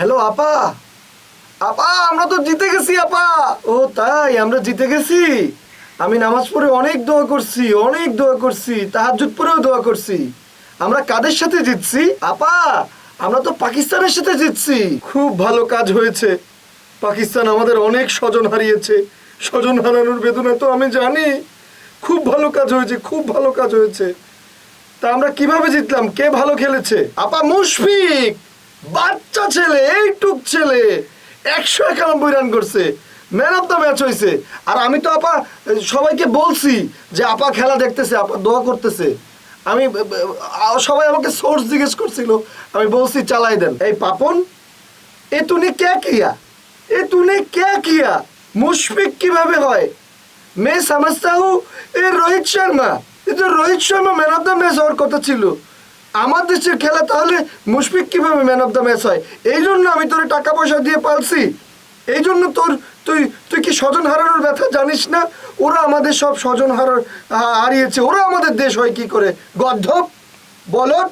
Hello আপা। আপা, আমরা তো জিতে গেছি, আপা। ও, তাই, আমরা জিতে গেছি। আমি নামাজ পড়ে অনেক দোয়া করছি, অনেক দোয়া করছি, তাহাজ্জুদ পরেও দোয়া করছি। আমরা কাদের সাথে জিতছি? আপা, আমরা তো পাকিস্তানের সাথে জিতছি। খুব ভালো কাজ হয়েছে। পাকিস্তান আমাদের অনেক স্বজন হারিয়েছে। স্বজন হারানোর বেদনা তো আমি জানি। খুব ভালো কাজ হয়েছে, খুব ভালো কাজ হয়েছে। তা আমরা কীভাবে জিতলাম? কে ভালো খেলেছে? আপা, মুশফিক! ছেলে এইটুক ছেলে। একশো একানব্বই রান করছে। ম্যান অফ দ্য ম্যাচ হয়েছে আর আমি তো আপা সবাইকে বলছি যে আপা খেলা দেখতেছে, আপা দোয়া করতেছে। আমি সবাই আমাকে সোর্স জিজ্ঞেস করছিল। আমি বলছি, চালাই দেন। এই পাপন, এ তুনে ক্যা কিয়া এ তুনে কে কিয়া মুশফিক কীভাবে হয়? মে সমস্তা এ রোহিত শর্মা। এ তো Rohit Sharma man of the match হওয়ার কথা ছিল। আমার দেশের খেলা তাহলে মুশফিক কীভাবে ম্যান অফ দ্য ম্যাচ হয়? এই জন্য আমি তোর টাকা পয়সা দিয়ে পালছি। এই জন্য তোর, তুই তুই কি স্বজন হারানোর ব্যথা জানিস না? ওরা আমাদের সব স্বজন হারার হারিয়েছে। ওরা আমাদের দেশ হয় কি করে? গদ্ধব, বলদ